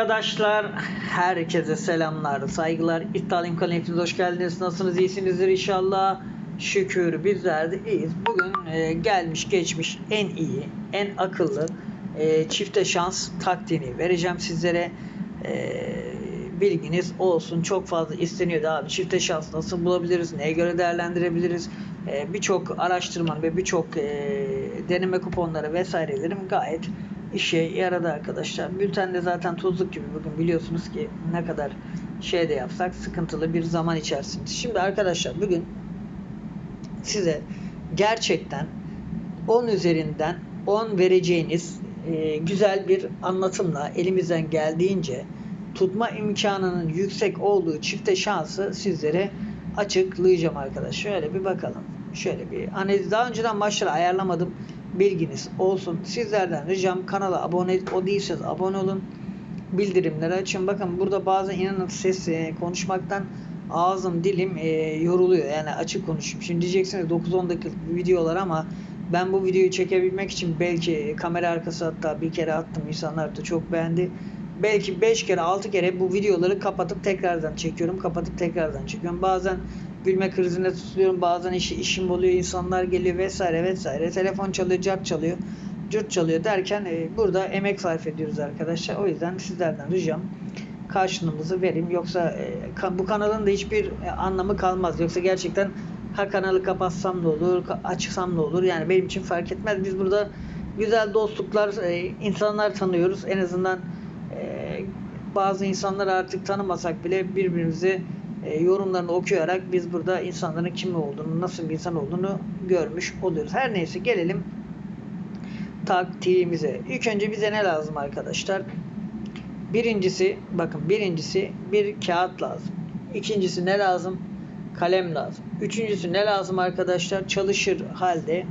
Arkadaşlar herkese selamlar, saygılar. İddialıyım kanalına hepiniz hoş geldiniz. Nasılsınız? İyisinizdir inşallah. Şükür bizler de iyiyiz. Bugün e, gelmiş geçmiş en iyi, en akıllı e, çifte şans taktiğini vereceğim sizlere. E, bilginiz olsun. Çok fazla isteniyordu abi. Çifte şans nasıl bulabiliriz? Neye göre değerlendirebiliriz? E, birçok araştırmanın ve birçok e, deneme kuponları vesairelerim gayet işe yaradı arkadaşlar. Bültende zaten tuzluk gibi bugün biliyorsunuz ki ne kadar şey de yapsak sıkıntılı bir zaman içerisinde. Şimdi arkadaşlar bugün size gerçekten 10 üzerinden 10 vereceğiniz e, güzel bir anlatımla elimizden geldiğince tutma imkanının yüksek olduğu çifte şansı sizlere açıklayacağım arkadaşlar. Şöyle bir bakalım. Şöyle bir analiz daha önceden maçları ayarlamadım. Bilginiz olsun. Sizlerden ricam kanala abone o değilseniz abone olun. Bildirimleri açın. Bakın burada bazen inanın ses e, konuşmaktan ağzım dilim e, yoruluyor. Yani açık konuşayım. Şimdi diyeceksiniz 9-10 dakikalık videolar ama ben bu videoyu çekebilmek için belki kamera arkası hatta bir kere attım. İnsanlar da çok beğendi. Belki 5 kere 6 kere bu videoları kapatıp tekrardan çekiyorum. Kapatıp tekrardan çekiyorum. Bazen gülme krizine tutuluyorum. Bazen işi, işim oluyor. insanlar geliyor vesaire vesaire. Telefon çalıyor, cart çalıyor. Cırt çalıyor derken e, burada emek sarf ediyoruz arkadaşlar. O yüzden sizlerden ricam karşılığımızı verin. Yoksa e, ka- bu kanalın da hiçbir e, anlamı kalmaz. Yoksa gerçekten ha kanalı kapatsam da olur, açsam da olur. Yani benim için fark etmez. Biz burada güzel dostluklar, e, insanlar tanıyoruz. En azından e, bazı insanları artık tanımasak bile birbirimizi e, yorumlarını okuyarak biz burada insanların kim olduğunu, nasıl bir insan olduğunu görmüş oluyoruz. Her neyse gelelim taktiğimize. İlk önce bize ne lazım arkadaşlar? Birincisi, bakın birincisi bir kağıt lazım. İkincisi ne lazım? Kalem lazım. Üçüncüsü ne lazım arkadaşlar? Çalışır halde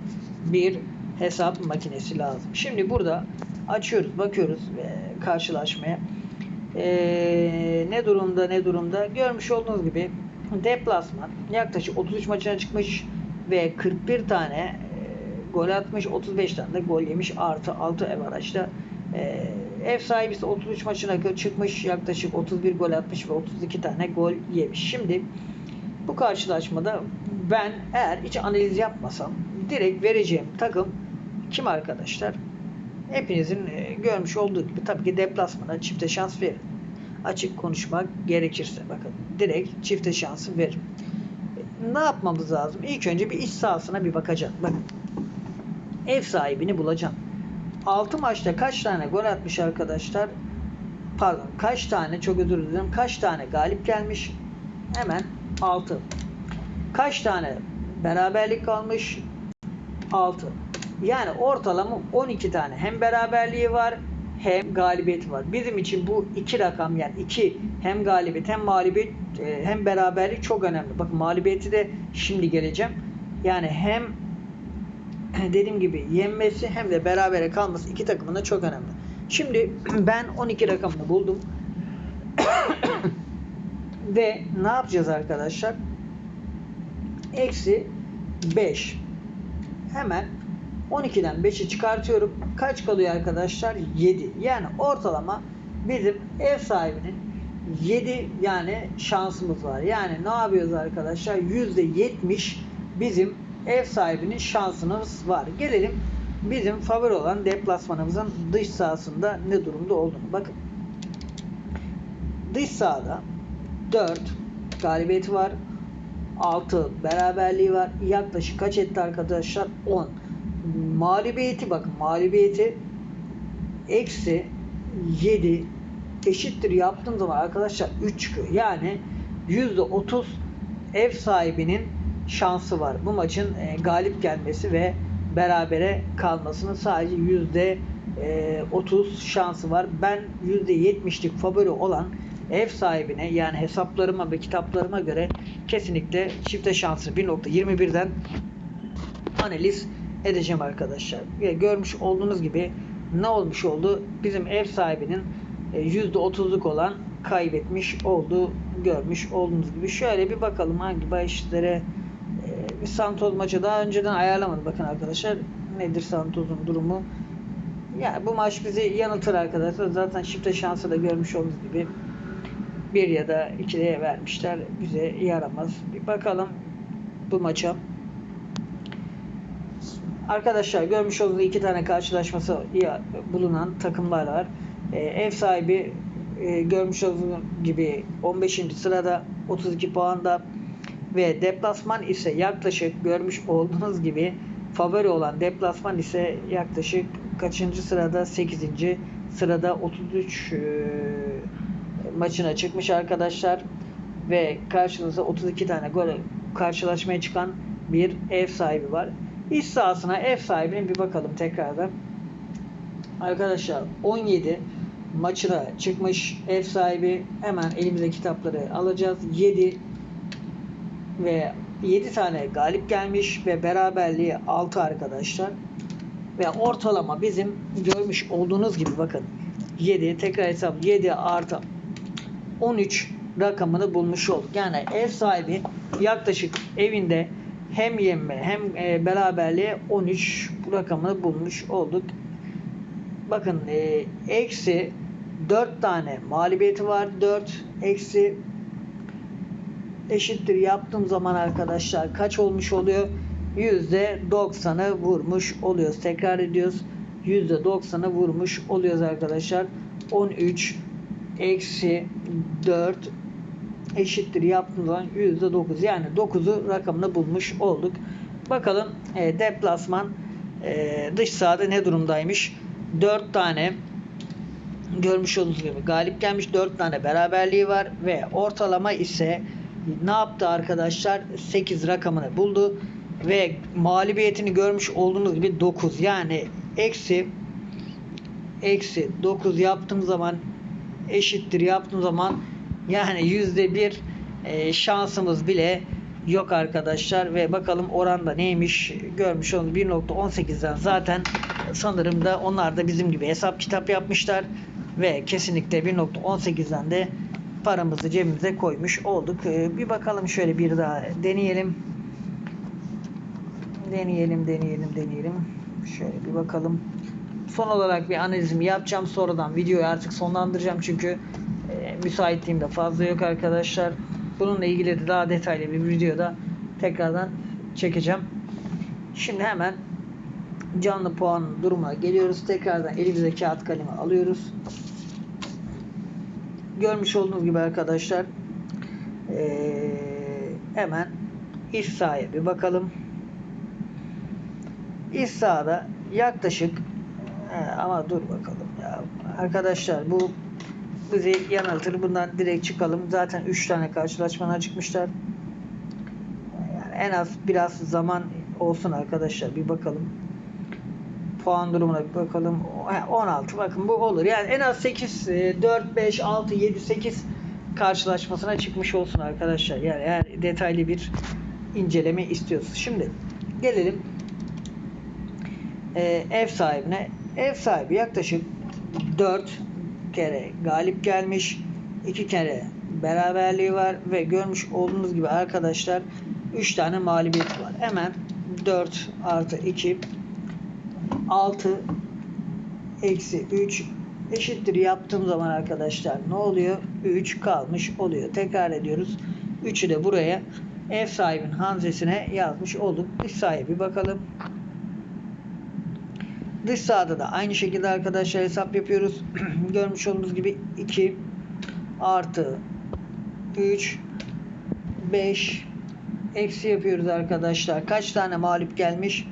bir hesap makinesi lazım. Şimdi burada açıyoruz, bakıyoruz e, karşılaşmaya. Ee, ne durumda ne durumda? Görmüş olduğunuz gibi deplasman yaklaşık 33 maçına çıkmış ve 41 tane e, gol atmış 35 tane de gol yemiş. Artı 6 ev araçta. E, ev sahibi ise 33 maçına çıkmış yaklaşık 31 gol atmış ve 32 tane gol yemiş. Şimdi bu karşılaşmada ben eğer hiç analiz yapmasam direkt vereceğim takım kim arkadaşlar? Hepinizin e, görmüş olduğu gibi tabii ki deplasmana çifte şans verin. Açık konuşmak gerekirse bakın direkt çifte şansı verin. E, Ne yapmamız lazım? İlk önce bir iç sahasına bir bakacağım. Bakın ev sahibini bulacağım. 6 maçta kaç tane gol atmış arkadaşlar? Pardon kaç tane çok özür dilerim. Kaç tane galip gelmiş? Hemen 6. Kaç tane beraberlik kalmış? 6. Yani ortalama 12 tane hem beraberliği var hem galibiyeti var. Bizim için bu iki rakam yani iki hem galibiyet hem mağlubiyet e, hem beraberlik çok önemli. Bakın mağlubiyeti de şimdi geleceğim. Yani hem dediğim gibi yenmesi hem de berabere kalması iki takımın da çok önemli. Şimdi ben 12 rakamını buldum. Ve ne yapacağız arkadaşlar? Eksi 5. Hemen 12'den 5'i çıkartıyorum. Kaç kalıyor arkadaşlar? 7. Yani ortalama bizim ev sahibinin 7 yani şansımız var. Yani ne yapıyoruz arkadaşlar? %70 bizim ev sahibinin şansımız var. Gelelim bizim favori olan deplasmanımızın dış sahasında ne durumda olduğunu. Bakın. Dış sahada 4 galibiyeti var. 6 beraberliği var. Yaklaşık kaç etti arkadaşlar? 10. Mağlubiyeti bakın mağlubiyeti eksi 7 eşittir yaptığım zaman arkadaşlar 3 çıkıyor. Yani %30 ev sahibinin şansı var. Bu maçın e, galip gelmesi ve berabere kalmasının sadece yüzde e, 30 şansı var. Ben yüzde 70'lik favori olan ev sahibine yani hesaplarıma ve kitaplarıma göre kesinlikle çifte şansı 1.21'den analiz edeceğim arkadaşlar. Ve görmüş olduğunuz gibi ne olmuş oldu? Bizim ev sahibinin e, %30'luk olan kaybetmiş olduğu görmüş olduğunuz gibi. Şöyle bir bakalım hangi bahislere e, bir Santos maçı daha önceden ayarlamadım. Bakın arkadaşlar nedir Santos'un durumu? Yani bu maç bizi yanıltır arkadaşlar. Zaten şifte şansı da görmüş olduğunuz gibi bir ya da ikiliye vermişler. Bize yaramaz. Bir bakalım bu maça. Arkadaşlar görmüş olduğunuz iki tane karşılaşması bulunan takımlar var. Ee, ev sahibi e, görmüş olduğunuz gibi 15. sırada 32 puanda ve deplasman ise yaklaşık görmüş olduğunuz gibi favori olan deplasman ise yaklaşık kaçıncı sırada 8. sırada 33 e, maçına çıkmış arkadaşlar ve karşınızda 32 tane gol karşılaşmaya çıkan bir ev sahibi var. İç sahasına ev sahibine bir bakalım tekrardan. Arkadaşlar 17 maçına çıkmış ev sahibi hemen elimize kitapları alacağız. 7 ve 7 tane galip gelmiş ve beraberliği 6 arkadaşlar. Ve ortalama bizim görmüş olduğunuz gibi bakın 7 tekrar hesap 7 artı 13 rakamını bulmuş olduk. Yani ev sahibi yaklaşık evinde hem yenme hem e, beraberliğe 13 rakamını bulmuş olduk. Bakın e, eksi 4 tane mağlubiyeti var. 4 eksi eşittir yaptığım zaman arkadaşlar kaç olmuş oluyor? %90'ı vurmuş oluyoruz. Tekrar ediyoruz. %90'ı vurmuş oluyoruz arkadaşlar. 13 eksi 4 eşittir yaptığım zaman %9 yani 9'u rakamını bulmuş olduk. Bakalım e, deplasman e, dış sahada ne durumdaymış? 4 tane görmüş olduğunuz gibi galip gelmiş 4 tane beraberliği var ve ortalama ise ne yaptı arkadaşlar 8 rakamını buldu ve mağlubiyetini görmüş olduğunuz gibi 9 yani eksi eksi 9 yaptığım zaman eşittir yaptığım zaman yani yüzde bir e, şansımız bile yok arkadaşlar ve bakalım oranda neymiş görmüş olduğunuz 1.18'den zaten sanırım da onlar da bizim gibi hesap kitap yapmışlar ve kesinlikle 1.18'den de paramızı cebimize koymuş olduk. E, bir bakalım şöyle bir daha deneyelim. Deneyelim, deneyelim, deneyelim. Şöyle bir bakalım. Son olarak bir analizimi yapacağım. Sonradan videoyu artık sonlandıracağım çünkü müsaitliğim de fazla yok arkadaşlar. Bununla ilgili de daha detaylı bir videoda tekrardan çekeceğim. Şimdi hemen canlı puan durumuna geliyoruz. Tekrardan elimize kağıt kalemi alıyoruz. Görmüş olduğunuz gibi arkadaşlar e, hemen iç sahaya bir bakalım. İç sahada yaklaşık He, ama dur bakalım ya. Arkadaşlar bu bizi yanıltır. Bundan direkt çıkalım. Zaten 3 tane karşılaşmadan çıkmışlar. Yani en az biraz zaman olsun arkadaşlar. Bir bakalım. Puan durumuna bir bakalım. He, 16 bakın bu olur. Yani en az 8 4 5 6 7 8 karşılaşmasına çıkmış olsun arkadaşlar. Yani eğer detaylı bir inceleme istiyorsunuz. Şimdi gelelim e, ev sahibine. Ev sahibi yaklaşık 4 kere galip gelmiş. 2 kere beraberliği var ve görmüş olduğunuz gibi arkadaşlar 3 tane mağlubiyeti var. Hemen 4 artı 2 6 eksi 3 eşittir yaptığım zaman arkadaşlar ne oluyor? 3 kalmış oluyor. Tekrar ediyoruz. 3'ü de buraya ev sahibinin hanzesine yazmış olduk. Dış sahibi bakalım. Dış sahada da aynı şekilde arkadaşlar hesap yapıyoruz. Görmüş olduğunuz gibi 2 artı 3 5 eksi yapıyoruz arkadaşlar. Kaç tane mağlup gelmiş?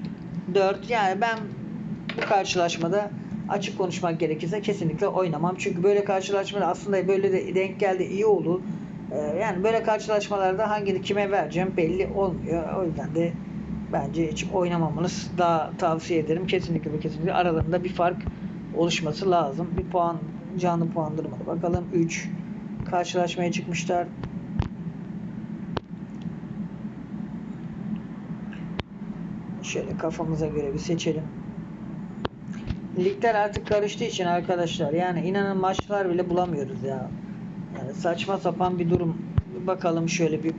4. Yani ben bu karşılaşmada açık konuşmak gerekirse kesinlikle oynamam. Çünkü böyle karşılaşmalar aslında böyle de denk geldi iyi oldu. Ee, yani böyle karşılaşmalarda hangini kime vereceğim belli olmuyor. O yüzden de bence hiç oynamamanız daha tavsiye ederim. Kesinlikle ve kesinlikle aralarında bir fark oluşması lazım. Bir puan canlı puan durumuna bakalım. 3 karşılaşmaya çıkmışlar. Şöyle kafamıza göre bir seçelim. Ligler artık karıştığı için arkadaşlar yani inanın maçlar bile bulamıyoruz ya. Yani saçma sapan bir durum. Bakalım şöyle bir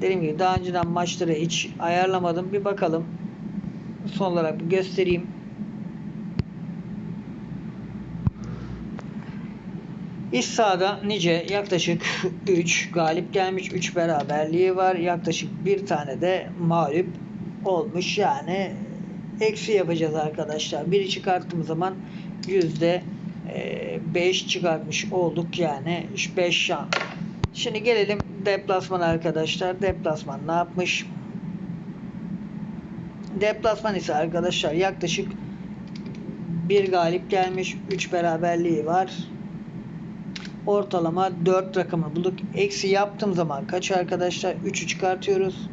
Dediğim gibi daha önceden maçları hiç ayarlamadım. Bir bakalım. Son olarak bir göstereyim. İç sahada nice yaklaşık 3 galip gelmiş. 3 beraberliği var. Yaklaşık bir tane de mağlup olmuş. Yani eksi yapacağız arkadaşlar. Biri çıkarttığım zaman yüzde e, 5 çıkartmış olduk. Yani 5 şans Şimdi gelelim deplasman arkadaşlar. Deplasman ne yapmış? Deplasman ise arkadaşlar yaklaşık bir galip gelmiş. 3 beraberliği var. Ortalama 4 rakamı bulduk. Eksi yaptığım zaman kaç arkadaşlar? 3'ü çıkartıyoruz.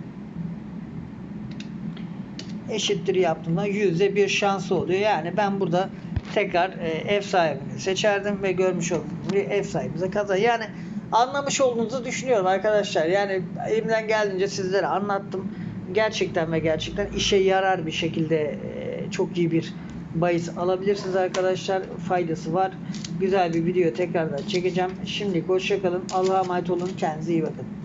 Eşittir yaptığımda yüzde bir şansı oluyor. Yani ben burada tekrar e, ev sahibini seçerdim ve görmüş gibi ev sahibimize kazan. Yani anlamış olduğunuzu düşünüyorum arkadaşlar. Yani elimden geldiğince sizlere anlattım. Gerçekten ve gerçekten işe yarar bir şekilde e, çok iyi bir bahis alabilirsiniz arkadaşlar. Faydası var. Güzel bir video tekrardan çekeceğim. Şimdi hoşçakalın. Allah'a emanet olun. Kendinize iyi bakın.